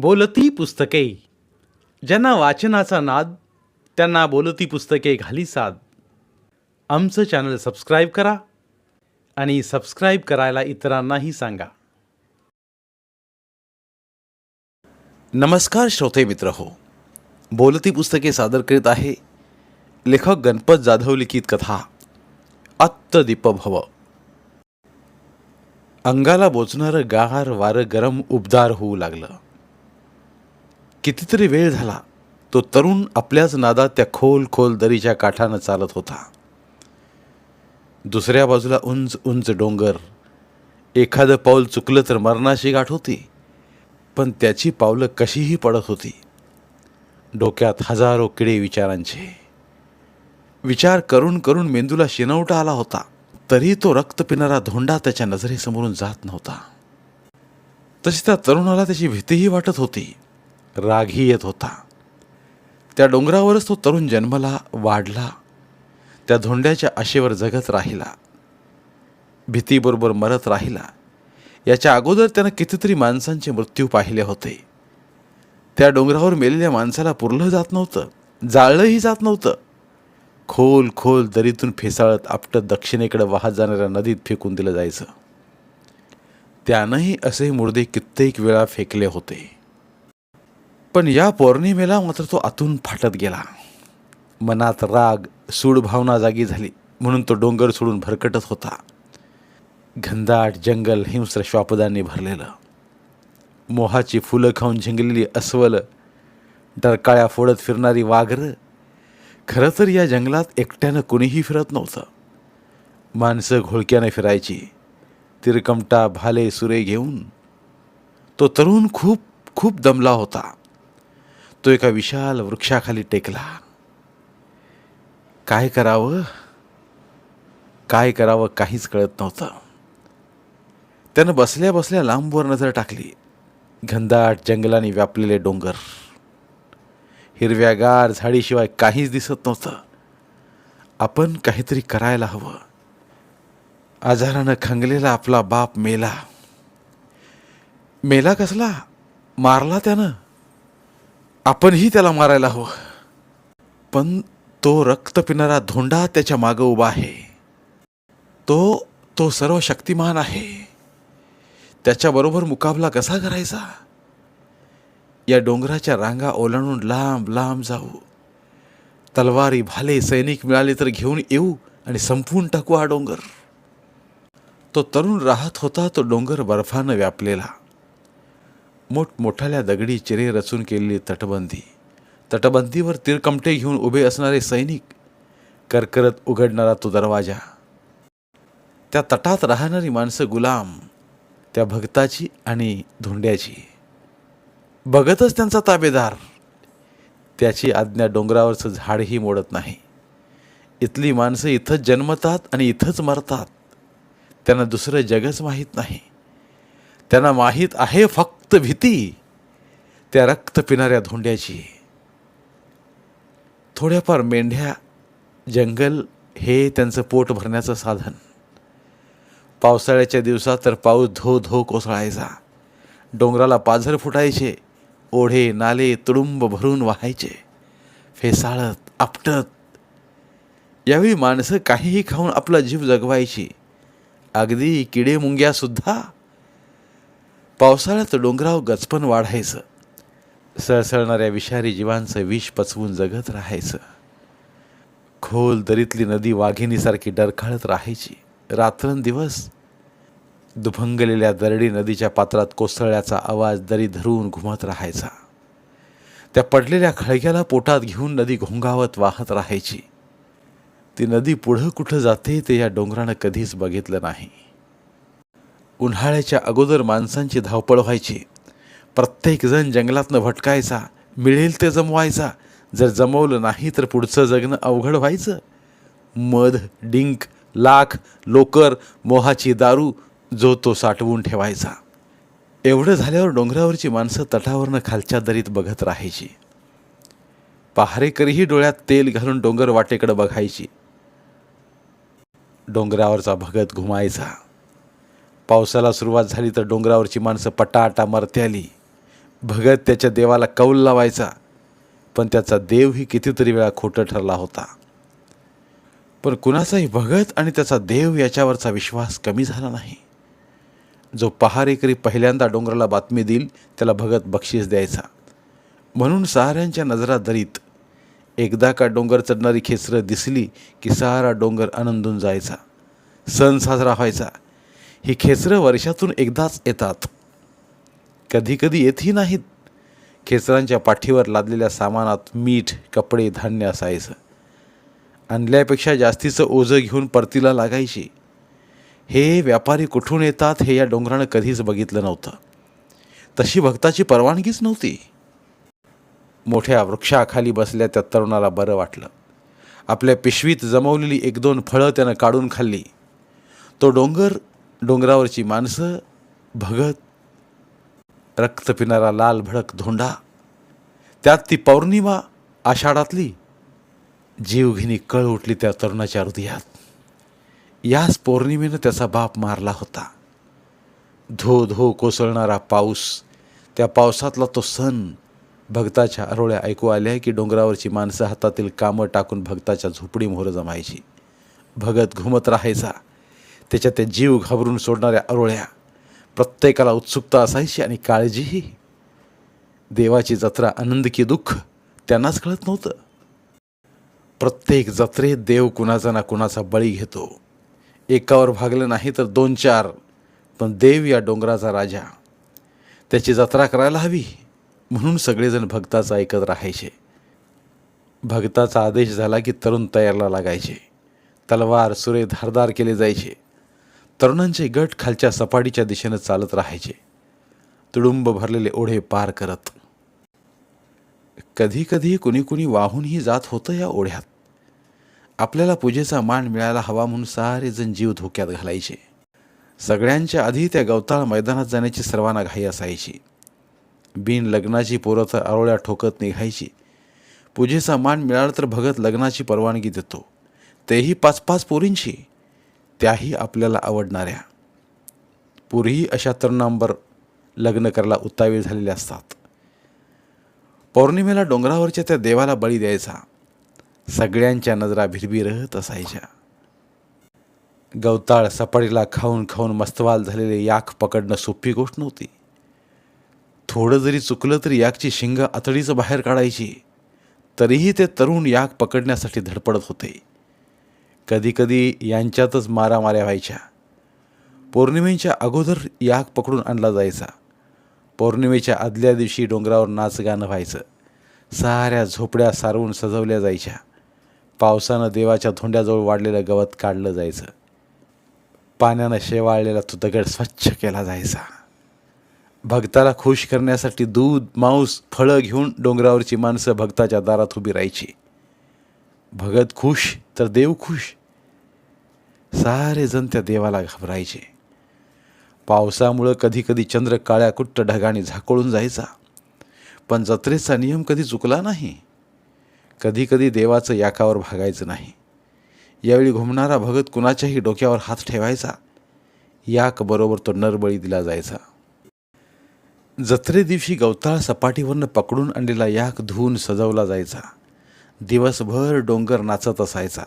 बोलती पुस्तके. ज्यांना वाचनाचा नाद त्यांना बोलती पुस्तके घाली साद. आमचं चॅनल सबस्क्राईब करा आणि सबस्क्राईब करायला इतरांनाही सांगा. नमस्कार श्रोते मित्र हो. बोलती पुस्तके सादर करीत आहे लेखक गणपत जाधव लिखित कथा आत्तदीप भव अंगाला बोचणारं गार वारं गरम उबदार होऊ लागलं. कितीतरी वेळ झाला तो तरुण आपल्याच नादात त्या खोल खोल दरीच्या काठानं चालत होता. दुसऱ्या बाजूला उंच उंच डोंगर एखादं पाऊल चुकलं तर मरणाशी गाठ होती पण त्याची पावलं कशीही पडत होती. डोक्यात हजारो किडे विचारांचे. विचार करून करून मेंदूला शिनवटा आला होता तरी तो रक्त पिणारा धोंडा त्याच्या नजरेसमोरून जात नव्हता. तशी त्या तरुणाला त्याची भीतीही वाटत होती. रागही येत होता. त्या डोंगरावरच तो तरुण जन्मला वाढला. त्या धोंड्याच्या आशेवर जगत राहिला. भीतीबरोबर मरत राहिला. याच्या अगोदर त्यानं कितीतरी माणसांचे मृत्यू पाहिले होते. त्या डोंगरावर मेलेल्या माणसाला पुरलं जात नव्हतं. जाळलंही जात नव्हतं. खोल खोल दरीतून फेसाळत आपटत दक्षिणेकडे वाहत जाणाऱ्या नदीत फेकून दिलं जायचं. त्यानंही असे मुर्दे कित्येक वेळा फेकले होते. पण या पौर्णिमेला मात्र तो आतून फाटत गेला. मनात राग सूड भावना जागी झाली. म्हणून तो डोंगर सोडून भरकटत होता. घनदाट जंगल हिंस्र श्वापदांनी भरलेलं. मोहाची फुलं खाऊन झिंगलेली अस्वल डरकाळ्या फोडत फिरणारी वाघरं खरं तर या जंगलात एकट्यानं कुणीही फिरत नव्हतं. माणसं घोळक्याने फिरायची तिरकमटा भाले सुरे घेऊन. तो तरुण खूप खूप दमला होता. तो एका विशाल वृक्षाखाली टेकला. काय करावं? काय करावं काहीच कळत नव्हतं. त्यानं बसल्या बसल्या लांबवर नजर टाकली. घनदाट जंगलाने व्यापलेले डोंगर. हिरव्यागार झाडीशिवाय काहीच दिसत नव्हतं. आपण काहीतरी करायला हवं. आजारानं खंगलेला आपला बाप मेला. मेला कसला? मारला त्यानं. आपणही त्याला मारायला हवं. पण तो रक्त पिणारा धोंडा त्याच्या मागं उभा आहे. तो तो सर्व शक्तिमान आहे. त्याच्याबरोबर मुकाबला कसा करायचा? या डोंगराच्या रांगा ओलांडून लांब लांब जाऊ. तलवारी भाले सैनिक मिळाले तर घेऊन येऊ आणि संपवून टाकू हा डोंगर. तो तरुण राहत होता तो डोंगर बर्फानं व्यापलेला. मोठमोठाल्या दगडी चिरे रचून केलेली तटबंदी. तटबंदीवर तिरकमटे घेऊन उभे असणारे सैनिक करकरत उघडणारा तो दरवाजा. त्या तटात राहणारी माणसं गुलाम त्या भक्ताची आणि धोंड्याची. बघतच त्यांचा ताबेदार. त्याची आज्ञा डोंगरावरचं झाडही मोडत नाही. इथली माणसं इथंच जन्मतात आणि इथंच मरतात. त्यांना दुसरं जगच माहीत नाही. त्यांना माहीत आहे फक्त भीती. त्या रक्त पिणाऱ्या धोंड्याची. थोड्याफार मेंढ्या जंगल हे त्यांचं पोट भरण्याचं साधन. पावसाळ्याच्या दिवसात तर पाऊस धो धो कोसळायचा. डोंगराला पाझर फुटायचे. ओढे नाले तुडुंब भरून वाहायचे. फेसाळत आपटत. यावेळी माणसं काहीही खाऊन आपला जीव जगवायची. अगदी किडे मुंग्यासुद्धा पावसाळ्यात डोंगराव गचपण वाढायचं. सळसळणाऱ्या विषारी जीवांचं विष पचवून जगत राहायचं. खोल दरीतली नदी वाघिणीसारखी डरखाळत राहायची. रात्रंदिवस दुभंगलेल्या दरडी नदीच्या पात्रात कोसळल्याचा आवाज दरी धरून घुमत राहायचा. त्या पडलेल्या खळग्याला पोटात घेऊन नदी घोंगावत वाहत राहायची. ती नदी पुढं कुठं जाते ते या डोंगरानं कधीच बघितलं नाही. उन्हाळ्याच्या अगोदर माणसांची धावपळ व्हायची. प्रत्येकजण जंगलातनं भटकायचा मिळेल ते जमवायचा. जर जमवलं नाही तर पुढचं जगणं अवघड व्हायचं. मध डिंक लाख लोकर मोहाची दारू जो तो साठवून ठेवायचा. एवढं झाल्यावर डोंगरावरची माणसं तटावरनं खालच्या दरीत बघत राहायची. पहारेकरीही डोळ्यात तेल घालून डोंगर वाटेकडे बघायची. डोंगरावरचा भगत घुमायचा. पावसाला सुरुवात झाली तर डोंगरावरची माणसं पटाआटा मरते आली. भगत त्याच्या देवाला कौल लावायचा पण त्याचा देवही कितीतरी वेळा खोटं ठरला होता. पण कुणाचाही भगत आणि त्याचा देव याच्यावरचा विश्वास कमी झाला नाही. जो पहारेकरी पहिल्यांदा डोंगराला बातमी देईल त्याला भगत बक्षीस द्यायचा. म्हणून साऱ्यांच्या नजरा दरीत. एकदा का डोंगर चढणारी खेचरं दिसली की सारा डोंगर आनंदून जायचा. सण साजरा व्हायचा. ही खेचरं वर्षातून एकदाच येतात. कधीकधी येतही नाहीत. खेचरांच्या पाठीवर लादलेल्या सामानात मीठ कपडे धान्य असायचं. आणल्यापेक्षा जास्तीचं ओझं घेऊन परतीला लागायची. हे व्यापारी कुठून येतात हे या डोंगरानं कधीच बघितलं नव्हतं. तशी भक्ताची परवानगीच नव्हती. मोठ्या वृक्षाखाली बसल्या त्या तरुणाला बरं वाटलं. आपल्या पिशवीत जमवलेली एक दोन फळं त्यानं काढून खाल्ली. तो डोंगर डोंगरावरची माणसं भगत रक्त पिणारा लाल भडक धोंडा त्यात ती पौर्णिमा आषाढातली जीवघेणी कळ उठली त्या तरुणाच्या हृदयात. याच पौर्णिमेनं त्याचा बाप मारला होता. धो धो कोसळणारा पाऊस त्या पावसातला तो सण भक्ताच्या अरोळ्या ऐकू आल्या की डोंगरावरची माणसं हातातील कामं टाकून भक्ताच्या झोपडी मोहर जमायची. भगत घुमत राहायचा. त्याच्या त्या जीव घाबरून सोडणाऱ्या अरोळ्या. प्रत्येकाला उत्सुकता असायची आणि काळजीही. देवाची जत्रा आनंद की दुःख त्यांनाच कळत नव्हतं. प्रत्येक जत्रेत देव कुणाचा ना कुणाचा बळी घेतो. एकावर भागलं नाही तर दोन चार पण देव या डोंगराचा राजा. त्याची जत्रा करायला हवी म्हणून सगळेजण भक्ताचा ऐकत राहायचे. भक्ताचा आदेश झाला की तरुण तयारला लागायचे. तलवार सुरे धारदार केले जायचे. तरुणांचे गट खालच्या सपाटीच्या दिशेनं चालत राहायचे. तुडुंब भरलेले ओढे पार करत. कधी कधी कुणी कुणी वाहूनही जात होतं या ओढ्यात. आपल्याला पूजेचा मान मिळायला हवा म्हणून सारेजण जीव धोक्यात घालायचे. सगळ्यांच्या आधी त्या गवताळ मैदानात जाण्याची सर्वांना घाई असायची. बिन लग्नाची पोरं तर आरोळ्या ठोकत निघायची. पूजेचा मान मिळाला तर भगत लग्नाची परवानगी देतो. तेही पाच पाच पोरींची. त्याही आपल्याला आवडणाऱ्या. पूर्वी अशा तरुणांवर लग्न करायला उतावीळ झालेले असतात. पौर्णिमेला डोंगरावरच्या त्या देवाला बळी द्यायचा. सगळ्यांच्या नजरा भिरभिरहत असायच्या. गवताळ सपाटीला खाऊन खाऊन मस्तवाल झालेले याक पकडणं सोपी गोष्ट नव्हती. थोडं जरी चुकलं तरी याकची शिंग आतडीचं बाहेर काढायची. तरीही ते तरुण याक पकडण्यासाठी धडपडत होते. कधीकधी यांच्यातच मारामाऱ्या व्हायच्या. पौर्णिमेच्या अगोदर याग पकडून आणला जायचा. पौर्णिमेच्या आदल्या दिवशी डोंगरावर नाच गाणं व्हायचं. साऱ्या झोपड्या सारवून सजवल्या जायच्या. पावसानं देवाच्या धोंड्याजवळ वाढलेलं गवत काढलं जायचं. पाण्यानं शेवाळलेला तो दगड स्वच्छ केला जायचा. भक्ताला खुश करण्यासाठी दूध मांस फळं घेऊन डोंगरावरची माणसं भक्ताच्या दारात उभी राहायची. भगत खुश तर देव खुश. सारे जण त्या देवाला घाबरायचे. पावसामुळं कधीकधी चंद्र काळ्या कुट्ट ढगाने झाकोळून जायचा. पण जत्रेचा नियम कधी चुकला नाही. कधीकधी देवाचं याकावर भागायचं नाही. यावेळी घुमणारा भगत कुणाच्याही डोक्यावर हात ठेवायचा. याकबरोबर तो नरबळी दिला जायचा. जत्रे दिवशी गवताळ सपाटीवरनं पकडून आणलेला याक धुवून सजवला जायचा. दिवसभर डोंगर नाचत असायचा.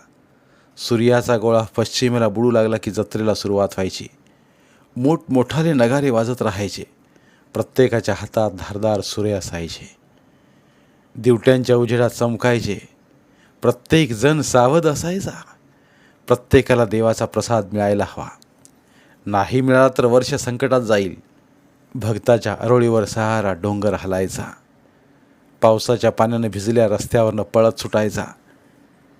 सूर्याचा गोळा पश्चिमेला बुडू लागला की जत्रेला सुरुवात व्हायची. मोठमोठाले नगारे वाजत राहायचे. प्रत्येकाच्या हातात धारदार सुरे असायचे. दिवट्यांच्या उजेडात चमकायचे. प्रत्येक जण सावध असायचा. प्रत्येकाला देवाचा प्रसाद मिळायला हवा. नाही मिळाला तर वर्ष संकटात जाईल. भक्ताच्या अरोळीवर सहारा डोंगर हलायचा. पावसाच्या पाण्यानं भिजल्या रस्त्यावरनं पळत सुटायचा.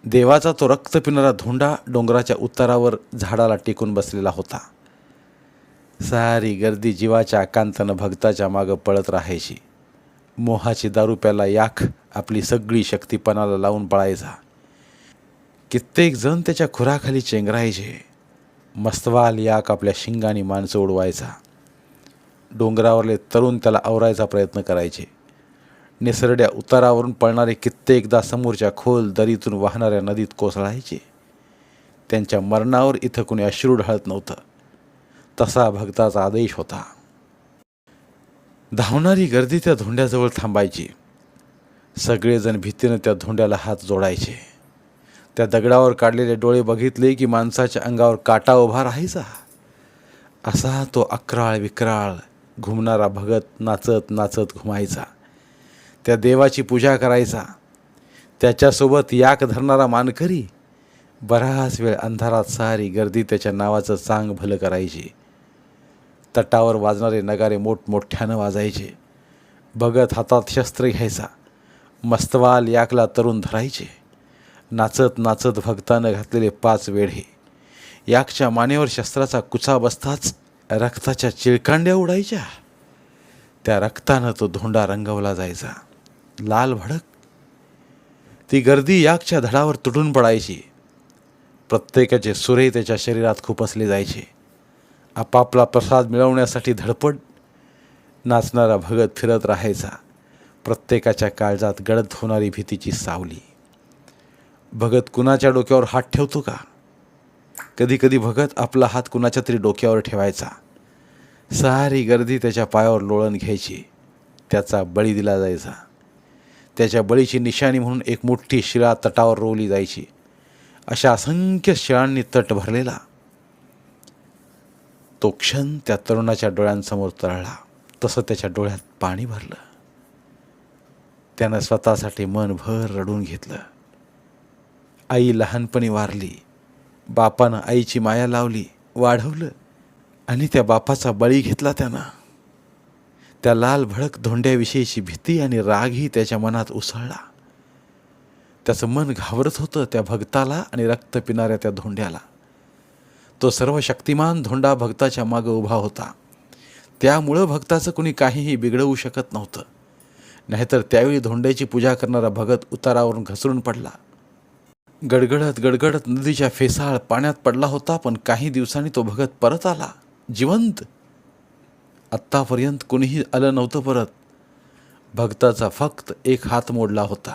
देवाचा तो रक्त पिणारा धोंडा डोंगराच्या उत्तरावर झाडाला टेकून बसलेला होता. सारी गर्दी जीवाच्या आकांतानं भक्ताच्या मागं पळत राहायची. मोहाची दारू प्याला याक आपली सगळी शक्तीपणाला लावून पळायचा. कित्येक जण त्याच्या खुराखाली चेंगरायचे. मस्तवाल याक आपल्या शिंगाने माणसं उडवायचा. डोंगरावरले तरुण त्याला आवरायचा प्रयत्न करायचे. निसरड्या उतारावरून पळणारे कित्येकदा समोरच्या खोल दरीतून वाहणाऱ्या नदीत कोसळायचे. त्यांच्या मरणावर इथं कुणी अश्रू ढाळत नव्हतं. तसा भक्ताचा आदेश होता. धावणारी गर्दी त्या धोंड्याजवळ थांबायची. सगळेजण भीतीनं त्या धोंड्याला हात जोडायचे. त्या दगडावर काढलेले डोळे बघितले की माणसाच्या अंगावर काटा उभा राहायचा. असा तो अकराळ विक्राळ घुमणारा भगत नाचत नाचत घुमायचा. त्या देवाची पूजा करायचा. त्याच्यासोबत याक धरणारा मानकरी बराच वेळ अंधारात सारी गर्दी त्याच्या नावाचं चांग भलं करायची. तटावर वाजणारे नगारे मोठमोठ्यानं वाजायचे. भगत हातात शस्त्र घ्यायचा. मस्तवाल याकला तरुण धरायचे. नाचत नाचत भक्तानं घातलेले पाच वेढे. याकच्या मानेवर शस्त्राचा कुचा बसताच रक्ताच्या चिळकांड्या उडायच्या. त्या रक्तानं तो धोंडा रंगवला जायचा. लाल भडक. ती गर्दी याकच्या धडावर तुटून पडायची. प्रत्येकाचे सुरे त्याच्या शरीरात खुपसले जायचे. आपापला प्रसाद मिळवण्यासाठी धडपड. नाचणारा भगत फिरत राहायचा. प्रत्येकाच्या काळजात गडद होणारी भीतीची सावली. भगत कुणाच्या डोक्यावर हात ठेवतो का? कधी कधी भगत आपला हात कुणाच्या तरी डोक्यावर ठेवायचा. सारी गर्दी त्याच्या पायावर लोळण घ्यायची. त्याचा बळी दिला जायचा. त्याच्या बळीची निशाणी म्हणून एक मोठी शिळा तटावर रोवली जायची. अशा असंख्य शिळांनी तट भरलेला. तो क्षण त्या तरुणाच्या डोळ्यांसमोर तळला तसं त्याच्या डोळ्यात पाणी भरलं. त्यानं स्वतःसाठी मन भर रडून घेतलं. आई लहानपणी वारली. बापानं आईची माया लावली वाढवलं आणि त्या बापाचा बळी घेतला त्यानं. त्या लाल भडक धोंड्याविषयीची भीती आणि रागही त्याच्या मनात उसळला. त्याचं मन घाबरत होतं त्या भक्ताला आणि रक्त पिणाऱ्या त्या धोंड्याला. तो सर्व शक्तिमान धोंडा भक्ताच्या मागं उभा होता. त्यामुळं भक्ताचं कुणी काहीही बिघडवू शकत नव्हतं. नाहीतर त्यावेळी धोंड्याची पूजा करणारा भगत उतारावरून घसरून पडला. गडगडत गडगडत नदीच्या फेसाळ पाण्यात पडला होता पण काही दिवसांनी तो भगत परत आला जिवंत. आत्तापर्यंत कुणीही आलं नव्हतं परत. भक्ताचा फक्त एक हात मोडला होता.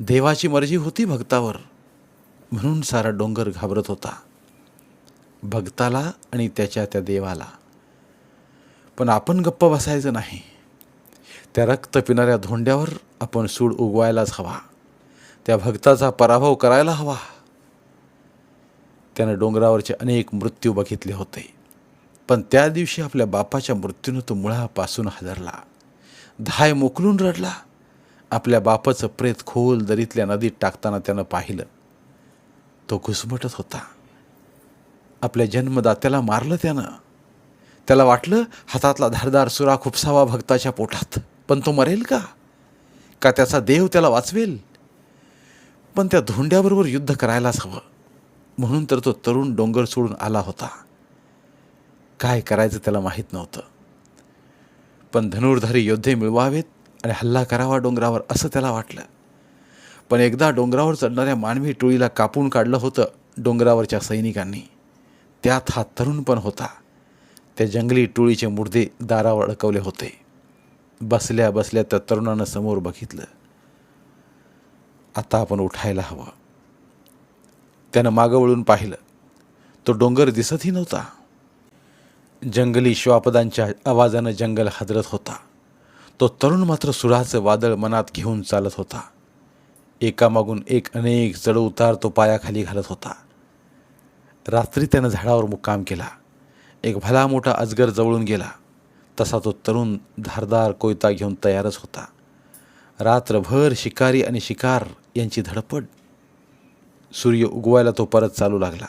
देवाची मर्जी होती भक्तावर. म्हणून सारा डोंगर घाबरत होता. भक्ताला आणि त्याच्या त्या देवाला. पण आपण गप्प बसायचं नाही. त्या रक्त पिणाऱ्या धोंड्यावर आपण सूड उगवायलाच हवा. त्या भक्ताचा पराभव करायला हवा. त्यानं डोंगरावरचे अनेक मृत्यू बघितले होते. पण त्या दिवशी आपल्या बापाच्या मृत्यूनं तो मुळापासून हादरला. धाय मोकलून रडला. आपल्या बापाचं प्रेत खोल दरीतल्या नदीत टाकताना त्यानं पाहिलं. तो घुसमटत होता. आपल्या जन्मदात्याला मारलं त्यानं. त्याला वाटलं हातातला धारदार सुरा खुपसावा भक्ताच्या पोटात. पण तो मरेल का? का त्याचा देव त्याला वाचवेल? पण त्या धोंड्याबरोबर युद्ध करायलाच हवं. म्हणून तर तो तरुण डोंगर सोडून आला होता. काय करायचं त्याला माहीत नव्हतं. पण धनुर्धारी योद्धे मिळवावेत आणि हल्ला करावा डोंगरावर असं त्याला वाटलं. पण एकदा डोंगरावर चढणाऱ्या मानवी टोळीला कापून काढलं होतं डोंगरावरच्या सैनिकांनी. त्यात हा तरुण पण होता. त्या जंगली टोळीचे मुर्दे दारावर अडकवले होते. बसल्या बसल्या त्या तरुणानं समोर बघितलं. आता आपण उठायला हवं. त्यानं मागं वळून पाहिलं. तो डोंगर दिसतही नव्हता. जंगली श्वापदांच्या आवाजानं जंगल हादरत होता. तो तरुण मात्र सुराचं वादळ मनात घेऊन चालत होता. एकामागून एक अनेक चढउतार तो पायाखाली घालत होता. रात्री त्यानं झाडावर मुक्काम केला. एक भला मोठा अजगर जवळून गेला. तसा तो तरुण धारदार कोयता घेऊन तयारच होता. रात्रभर शिकारी आणि शिकार यांची धडपड. सूर्य उगवायला तो परत चालू लागला.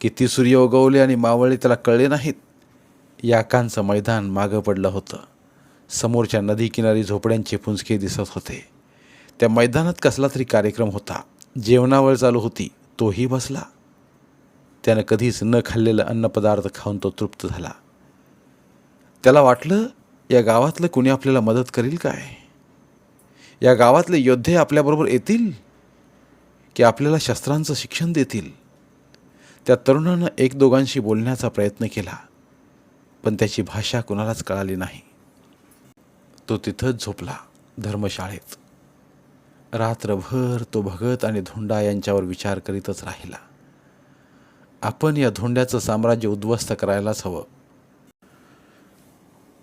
किती सूर्य उगवले आणि मावळले त्याला कळले नाहीत. याकांचं मैदान मागं पडलं होतं. समोरच्या नदीकिनारी झोपड्यांचे पुंजके दिसत होते. त्या मैदानात कसला तरी कार्यक्रम होता. जेवणावळ चालू होती. तोही बसला. त्यानं कधीच न खाल्लेलं अन्नपदार्थ खाऊन तो तृप्त झाला. त्याला वाटलं या गावातलं कुणी आपल्याला मदत करील काय? या गावातले योद्धे आपल्याबरोबर येतील? की आपल्याला शस्त्रांचं शिक्षण देतील? त्या तरुणानं एक दोघांशी बोलण्याचा प्रयत्न केला. पण त्याची भाषा कुणालाच कळाली नाही. तो तिथंच झोपला धर्मशाळेत. रात्रभर तो भगत आणि धोंडा यांच्यावर विचार करीतच राहिला. आपण या धोंड्याचं साम्राज्य उद्ध्वस्त करायलाच हवं.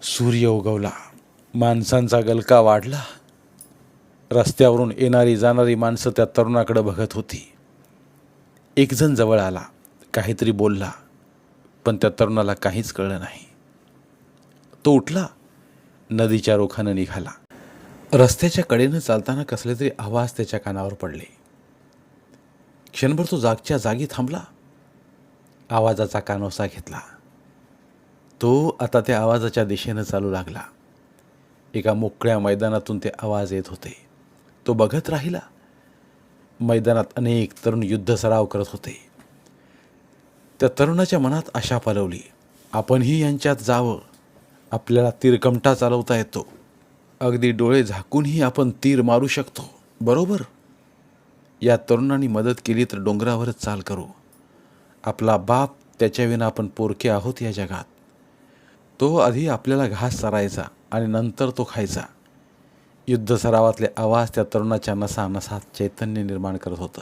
सूर्य उगवला माणसांचा गलका वाढला. रस्त्यावरून येणारी जाणारी माणसं त्या तरुणाकडे बघत होती. एकजण जवळ आला काहीतरी बोलला. पण त्या तरुणाला काहीच कळलं नाही. तो उठला नदीच्या रोखानं निघाला. रस्त्याच्या कडेनं चालताना कसले तरी आवाज त्याच्या कानावर पडले. क्षणभर तो जागच्या जागी थांबला. आवाजाचा कानोसा घेतला. तो आता त्या आवाजाच्या दिशेनं चालू लागला. एका मोकळ्या मैदानातून ते आवाज येत होते. तो बघत राहिला. मैदानात अनेक तरुण युद्ध सराव करत होते. त्या तरुणाच्या मनात आशा पलवली. आपणही यांच्यात जावं. आपल्याला तीरकमटा चालवता येतो. अगदी डोळे झाकूनही आपण तीर मारू शकतो. बरोबर? या तरुणांनी मदत केली तर डोंगरावरच चाल करू. आपला बाप त्याच्याविना आपण पोरके आहोत या जगात. तो आधी आपल्याला घास चरायचा आणि नंतर तो खायचा. युद्ध सरावातले आवाज त्या तरुणाच्या नसा नसात चैतन्य निर्माण करत होतं.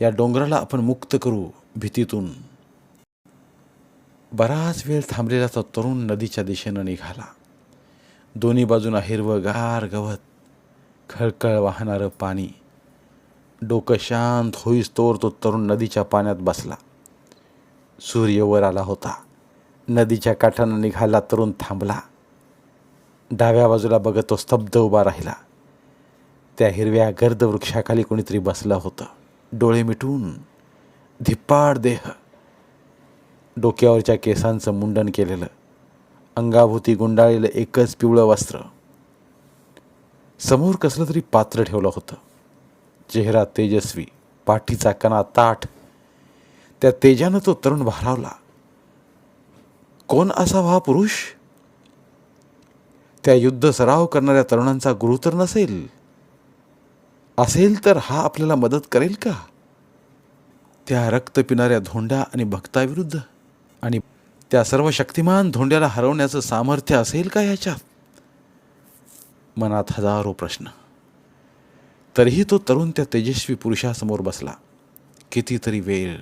या डोंगराला आपण मुक्त करू भीतीतून. बराच वेळ थांबलेला तो तरुण नदीच्या दिशेनं निघाला. दोन्ही बाजूंना हिरवं गार गवत खळखळ वाहणारं पाणी. डोकं शांत होईस तोर तो तरुण नदीच्या पाण्यात बसला. सूर्य वर आला होता. नदीच्या काठानं निघाला तरुण थांबला. डाव्या बाजूला बघत तो स्तब्ध उभा राहिला. त्या हिरव्या गर्द वृक्षाखाली कोणीतरी बसलं होतं. डोळे मिटून धिप्पाड देह डोक्यावरच्या केसांचं मुंडन केलेलं अंगाभोवती गुंडाळलेलं एकच पिवळं वस्त्र. समोर कसलं तरी पात्र ठेवलं होतं. चेहरा तेजस्वी पाठीचा कणा ताठ. त्या तेजानं तो तरुण भारावला. कोण असा हा पुरुष? त्या युद्ध सराव करणाऱ्या तरुणांचा गुरु तर नसेल? असेल तर हा आपल्याला मदत करेल का? त्या रक्त पिणाऱ्या धोंडा आणि भक्ताविरुद्ध आणि त्या सर्व शक्तिमान धोंड्याला हरवण्याचं सामर्थ्य असेल का याच्यात? मनात हजारो प्रश्न. तरीही तो तरुण त्या तेजस्वी पुरुषासमोर बसला. कितीतरी वेळ.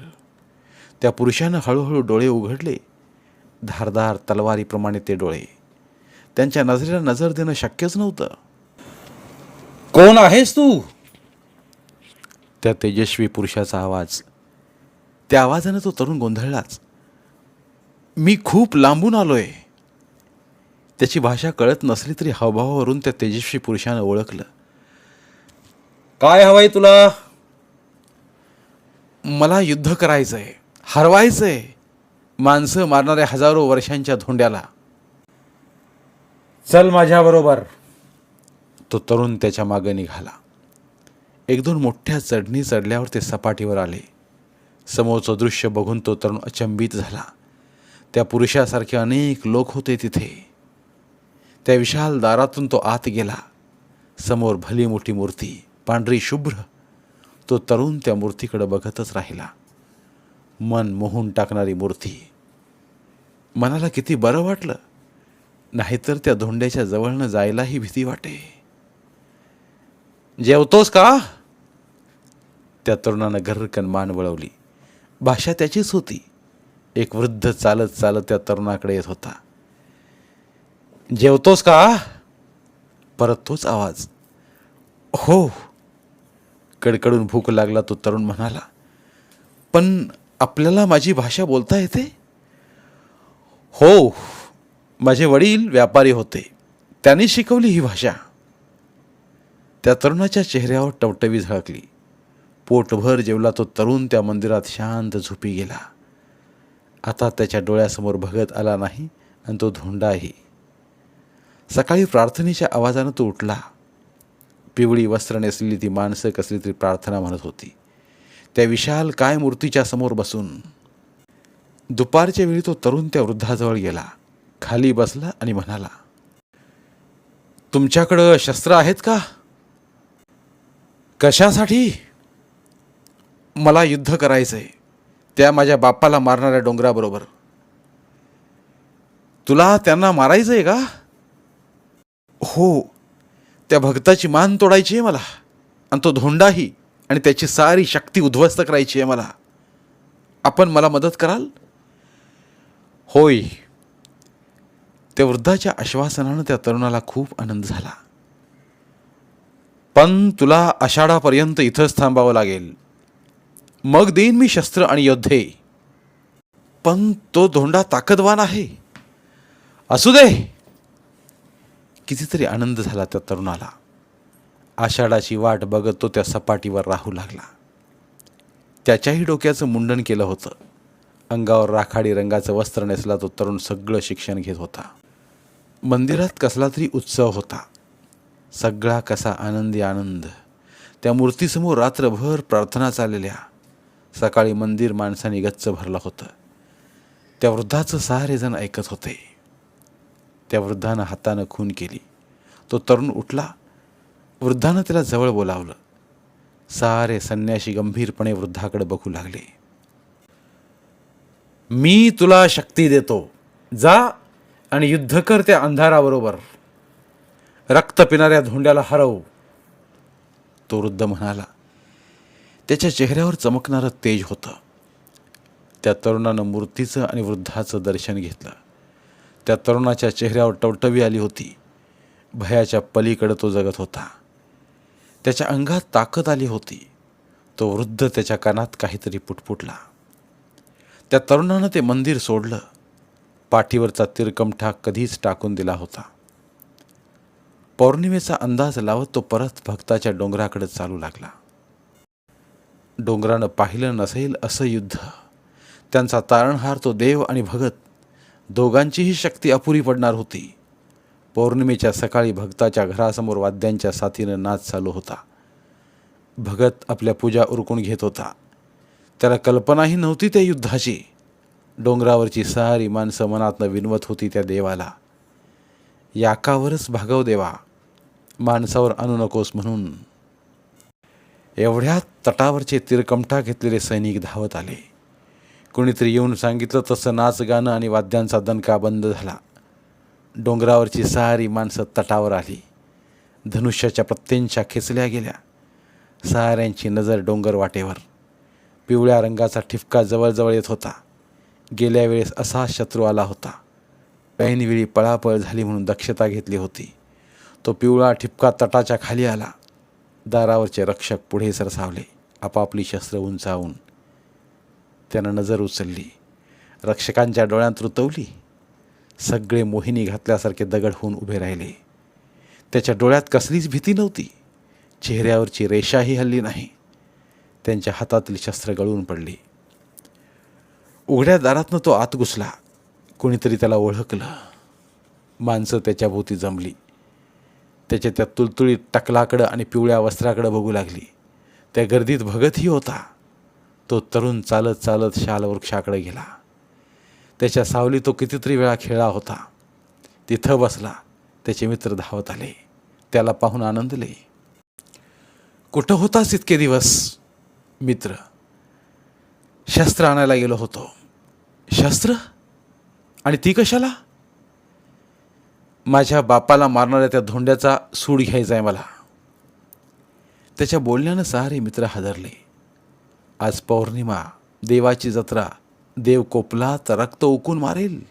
त्या पुरुषानं हळूहळू डोळे उघडले. धारदार तलवारीप्रमाणे ते डोळे. त्यांच्या नजरेला नजर देणं शक्यच नव्हतं. कोण आहेस तू? त्या तेजस्वी पुरुषाचा आवाज. त्या आवाजानं तो तरुण गोंधळलाच. मी खूप लांबून आलोय. त्याची भाषा कळत नसली तरी हावभावावरून त्या तेजस्वी पुरुषानं ओळखलं. काय हवंय तुला? मला युद्ध करायचंय. हरवायचंय. माणसं मारणाऱ्या हजारो वर्षांच्या धोंड्याला. चल माझ्याबरोबर. तो तरुण त्याच्यामागे निघाला. एक दोन मोठ्या चढणी चढल्यावर ते सपाटीवर आले. समोरचं दृश्य बघून तो तरुण अचंबित झाला. त्या पुरुषासारखे अनेक लोक होते तिथे. त्या विशाल दारातून तो आत गेला. समोर भली मोठी मूर्ती पांढरी शुभ्र. तो तरुण त्या मूर्तीकडे बघतच राहिला. मन मोहून टाकणारी मूर्ती. मनाला किती बरं वाटलं. नाहीतर त्या धोंड्याच्या जवळनं जायलाही भीती वाटे. जेवतोस का? त्या तरुणानं घरकन मान वळवली. भाषा त्याचीच होती. एक वृद्ध चालत चालत त्या तरुणाकडे येत होता. जेवतोस का? परत तोच आवाज. हो. कडकडून भूक लागला तो तरुण म्हणाला. पण आपल्याला माझी भाषा बोलता येते? हो. माझे वडील व्यापारी होते. त्यांनी शिकवली ही भाषा. त्या तरुणाच्या चेहऱ्यावर टवटवी झळकली. पोटभर जेवला तो तरुण त्या मंदिरात शांत झोपी गेला. आता त्याच्या डोळ्यासमोर भगत आला नाही आणि तो धोंडाही. सकाळी प्रार्थनेच्या आवाजानं तो उठला. पिवळी वस्त्र नेसलेली ती माणसं कसली तरी प्रार्थना म्हणत होती. त्या विशाल काय मूर्तीच्या समोर बसून. दुपारच्या वेळी तो तरुण त्या वृद्धाजवळ गेला. खाली बसला आणि म्हणाला तुमच्याकडं शस्त्र आहेत का? कशासाठी? मला युद्ध करायचं आहे त्या माझ्या बाप्पाला मारणाऱ्या डोंगराबरोबर. तुला त्यांना मारायचं आहे का? हो. त्या भक्ताची मान तोडायची आहे मला. आणि तो धोंडाही आणि त्याची सारी शक्ती उद्ध्वस्त करायची आहे मला. आपण मला मदत कराल? होय. त्या वृद्धाच्या आश्वासनानं त्या तरुणाला खूप आनंद झाला. पण तुला आषाढापर्यंत इथंच थांबावं लागेल. मग देईन मी शस्त्र आणि योद्धे. पण तो धोंडा ताकदवान आहे. असू दे. कितीतरी आनंद झाला त्या तरुणाला. आषाढाची वाट बघत तो त्या सपाटीवर राहू लागला. त्याच्याही डोक्याचं मुंडन केलं होतं. अंगावर राखाडी रंगाचं वस्त्र नेसला तो तरुण सगळं शिक्षण घेत होता. मंदिरात कसला तरी उत्सव होता. सगळा कसा आनंदी आनंद. त्या मूर्तीसमोर रात्रभर प्रार्थना चाललेल्या सकाळी मंदिर माणसाने गच्च भरलं होतं. त्या वृद्धाचं सारेजण ऐकत होते. त्या वृद्धानं हातानं खून केली. तो तरुण उठला. वृद्धानं त्याला जवळ बोलावलं. सारे संन्याशी गंभीरपणे वृद्धाकडे बघू लागले. मी तुला शक्ती देतो. जा आणि युद्ध कर त्या अंधाराबरोबर. रक्त पिणाऱ्या धोंड्याला हरव. तो वृद्ध म्हणाला त्याच्या चेहऱ्यावर चमकणारं तेज होतं. त्या तरुणानं मूर्तीचं आणि वृद्धाचं दर्शन घेतलं. त्या तरुणाच्या चेहऱ्यावर टवटवी आली होती. भयाच्या पलीकडे तो जगत होता. त्याच्या अंगात ताकद आली होती. तो वृद्ध त्याच्या कानात काहीतरी पुटपुटला. त्या तरुणानं ते मंदिर सोडलं. पाठीवरचा तिरकमठा कधीच टाकून दिला होता. पौर्णिमेचा अंदाज लावत तो परत भक्ताच्या डोंगराकडे चालू लागला. डोंगरानं पाहिलं नसेल असं युद्ध. त्यांचा तारणहार तो देव आणि भगत. दोघांचीही शक्ती अपुरी पडणार होती. पौर्णिमेच्या सकाळी भक्ताच्या घरासमोर वाद्यांच्या साथीनं नाच चालू होता. भगत आपल्या पूजा उरकून घेत होता. त्याला कल्पनाही नव्हती त्या युद्धाची. डोंगरावरची सारी माणसं मनातनं विनवत होती त्या देवाला. याकावरच भागव देवा. माणसावर आणू नकोस म्हणून. एवढ्या तटावरचे तिरकमठा घेतलेले सैनिक धावत आले. कोणीतरी येऊन सांगितलं तसं नाच गाणं आणि वाद्यांचा दणका बंद झाला. डोंगरावरची सारी माणसं तटावर आली. धनुष्याच्या प्रत्यंच्या खेचल्या गेल्या. साऱ्यांची नजर डोंगर वाटेवर. पिवळ्या रंगाचा ठिपका जवळजवळ येत होता. गेल्या वेळेस असा शत्रू आला होता. ऐनवेळी पळापळ झाली म्हणून दक्षता घेतली होती. तो पिवळा ठिपका तटाच्या खाली आला. दारावरचे रक्षक पुढे सरसावले आपापली शस्त्र उंचावून. त्यानं नजर उचलली. रक्षकांच्या डोळ्यात रुतवली. सगळे मोहिनी घातल्यासारखे दगड होऊन उभे राहिले. त्याच्या डोळ्यात कसलीच भीती नव्हती. चेहऱ्यावरची रेषाही हल्ली नाही. त्यांच्या हातातील शस्त्र गळून पडली. उघड्या दारातनं तो आत घुसला. कोणीतरी त्याला ओळखलं. माणसं त्याच्याभोवती जमली. त्याच्या त्या तुलतुळीत टकलाकडं आणि पिवळ्या वस्त्राकडं बघू लागली. त्या गर्दीत भगतही होता. तो तरुण चालत चालत शाल वृक्षाकडे गेला. त्याच्या सावली तो कितीतरी वेळा खेळला होता. तिथं बसला. त्याचे मित्र धावत आले. त्याला पाहून आनंदले कुठं होतास इतके दिवस? मित्र शस्त्र आणायला गेलो होतो. शस्त्र? आणि ती कशाला? माझ्या बापाला मारणाऱ्या त्या धोंड्याचा सूड घ्यायचा आहे मला. त्याच्या बोलण्यानं सारे मित्र हादरले. आज पौर्णिमा देवाची जत्रा देव कोपला तर रक्त उकून मारेल.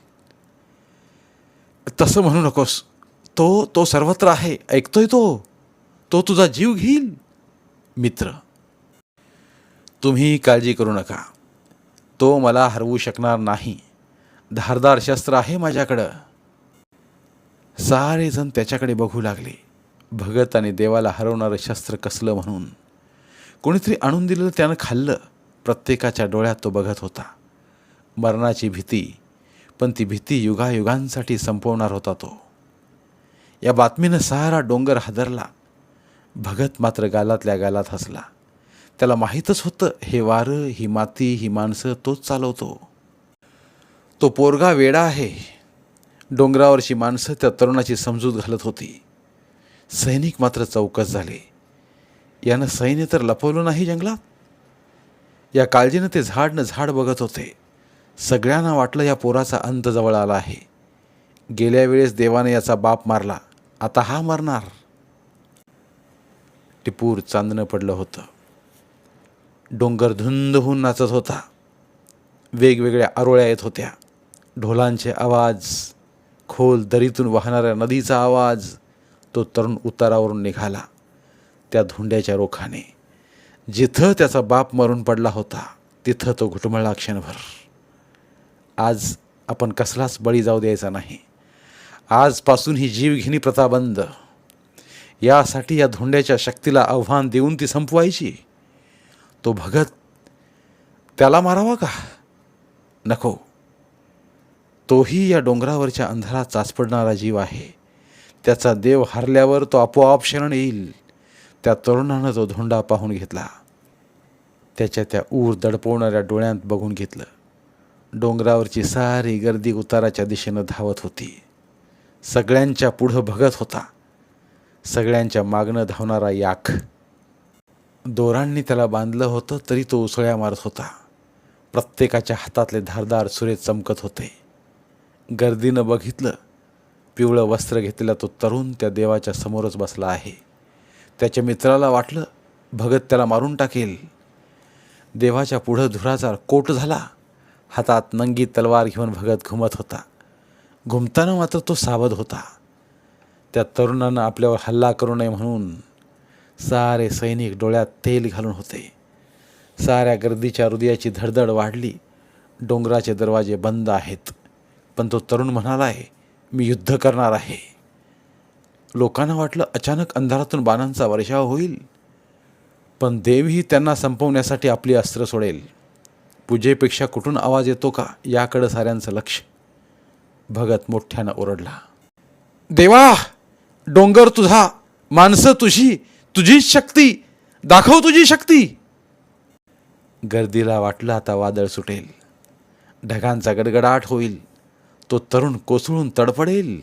तसं म्हणू नकोस. तो तो सर्वत्र आहे. ऐकतोय तो. तो तुझा जीव घेईल. मित्र तुम्ही काळजी करू नका. तो मला हरवू शकणार नाही. धारदार शस्त्र आहे माझ्याकडं. सारेजण त्याच्याकडे बघू लागले. भगत आणि देवाला हरवणारं शस्त्र कसलं म्हणून. कोणीतरी आणून दिलेलं त्यानं खाल्लं. प्रत्येकाच्या डोळ्यात तो बघत होता. मरणाची भीती पण ती भीती युगायुगांसाठी संपवणार होता तो. या बातमीनं सारा डोंगर हादरला. भगत मात्र गालातल्या गालात हसला. त्याला माहीतच होतं हे वारं ही माती ही माणसं तोच चालवतो. तो पोरगा वेडा आहे. डोंगरावरची माणसं त्या तरुणाची समजूत घालत होती. सैनिक मात्र चौकस झाले. यानं सैन्य तर लपवलं नाही जंगलात. या काळजीनं ते झाडनं झाड बघत होते. सगळ्यांना वाटलं या पोराचा अंत जवळ आला आहे. गेल्या वेळेस देवाने याचा बाप मारला. आता हा मरणार. टिपूर चांदणं पडलं होतं. डोंगर धुंद होऊन नाचत होता. वेगवेगळ्या आरोळ्या येत होत्या. ढोलांचे आवाज खोल दरीतून वाहणाऱ्या नदीचा आवाज तो तरुण उतारावरून निघाला त्या धुंड्याच्या रोखाने. जिथं त्याचा बाप मरून पडला होता तिथं तो घुटमळला क्षणभर. आज आपण कसलाच बळी जाऊ द्यायचा नाही. आजपासून ही जीवघेणी प्रथा बंद. यासाठी या धोंड्याच्या शक्तीला आव्हान देऊन ती संपवायची. तो भगत त्याला मारावा का? नको. तोही या डोंगरावरच्या अंधारात चाचपडणारा जीव आहे. त्याचा देव हरल्यावर तो आपोआप शरण येईल. त्या तरुणानं तो धोंडा पाहून घेतला. त्याच्या त्या ऊर दडपवणाऱ्या डोळ्यांत बघून घेतलं. डोंगरावरची सारी गर्दी उताराच्या दिशेनं धावत होती. सगळ्यांच्या पुढं भगत होता. सगळ्यांच्या मागणं धावणारा याक दोरांनी त्याला बांधलं होतं तरी तो उसळ्या मारत होता. प्रत्येकाच्या हातातले धारदार सुरे चमकत होते. गर्दीनं बघितलं पिवळं वस्त्र घेतलेला तो तरुण त्या देवाच्या समोरच बसला आहे. त्याच्या मित्राला वाटलं भगत त्याला मारून टाकेल. देवाच्या पुढं धुराचा कोट झाला. हातात नंगी तलवार घेऊन भगत घुमत होता. घुमताना मात्र तो सावध होता. त्या तरुणानं आपल्यावर हल्ला करू नये म्हणून सारे सैनिक डोळ्यात तेल घालून होते. साऱ्या गर्दीच्या हृदयाची धडधड वाढली. डोंगराचे दरवाजे बंद आहेत. पण तो तरुण म्हणाला आहे मी युद्ध करणार आहे. लोकांना वाटलं अचानक अंधारातून बाणांचा वर्षाव होईल पण देवही त्यांना संपवण्यासाठी आपली अस्त्र सोडेल. पूजेपेक्षा कुठून आवाज येतो का याकडं साऱ्यांचं लक्ष. भगत मोठ्यानं ओरडला देवा डोंगर तुझा माणसं तुझी तुझीच शक्ती दाखव तुझी शक्ती. गर्दीला वाटलं आता वादळ सुटेल. ढगांचा गडगडाट होईल. तो तरुण कोसळून तडफडेल.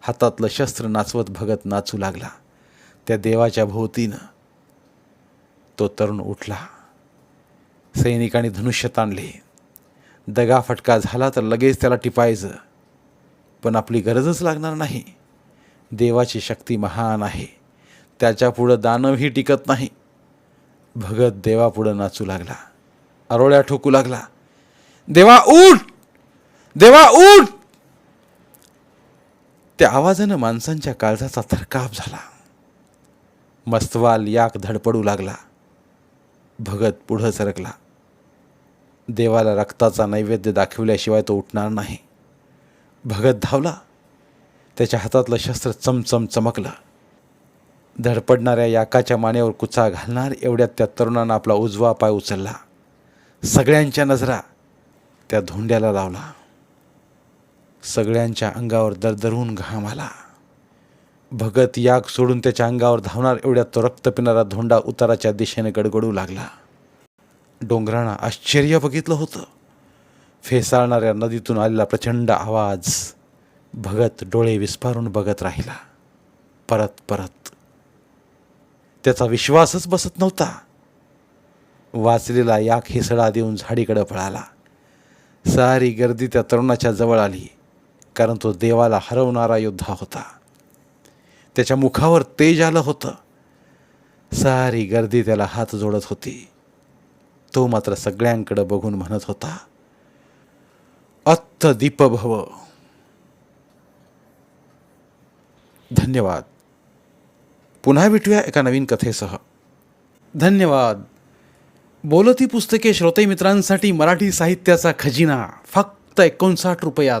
हातातलं शस्त्र नाचवत भगत नाचू लागला. त्या देवाच्या भोवतीनं तो तरुण उठला. सैनिकांनी धनुष्य ताणले दगा फटका झाला तर लगेच त्याला टिपायचं. पण आपली गरजच लागणार नाही. देवाची शक्ती महान आहे. त्याच्यापुढं दानवही टिकत नाही. भगत देवापुढं नाचू लागला. अरोळ्या ठोकू लागला. देवा उठ! देवा उठ! त्या आवाजानं माणसांच्या काळजाचा थरकाप झाला. मस्तवाल याक धडपडू लागला. भगत पुढं सरकला. देवाला रक्ताचा नैवेद्य दाखविल्याशिवाय तो उठणार नाही. भगत धावला. त्याच्या हातातलं शस्त्र चमचम चमकलं. धडपडणाऱ्या याकाच्या मानेवर कुचा घालणार एवढ्यात त्या तरुणानं आपला उजवा पाय उचलला. सगळ्यांच्या नजरा त्या धोंड्याला लावला. सगळ्यांच्या अंगावर दरदरून घाम आला. भगत याग सोडून त्याच्या अंगावर धावणार एवढ्यात तो रक्त पिणारा धोंडा उताराच्या दिशेने गडगडू लागला. डोंगरानं आश्चर्य बघितलं होतं. फेसाळणाऱ्या नदीतून आलेला प्रचंड आवाज भगत डोळे विस्फारून बघत राहिला. परत परत. त्याचा विश्वासच बसत नव्हता. वाचलेला याक हिसडा देऊन झाडीकडे पळाला. सारी गर्दी त्या तरुणाच्या जवळ आली. कारण तो देवाला हरवणारा योद्धा होता. त्याच्या मुखावर तेज आलं होतं. सारी गर्दी त्याला हात जोडत होती. तो मात्र सगळ्यांकडे बघून म्हणत होता अत्त दीपभव. धन्यवाद. पुन्हा भेटूया एका नवीन कथेसह. धन्यवाद. बोलती पुस्तके श्रोते मित्रांसाठी मराठी साहित्याचा खजिना फक्त एकोणसाठ रुपयात.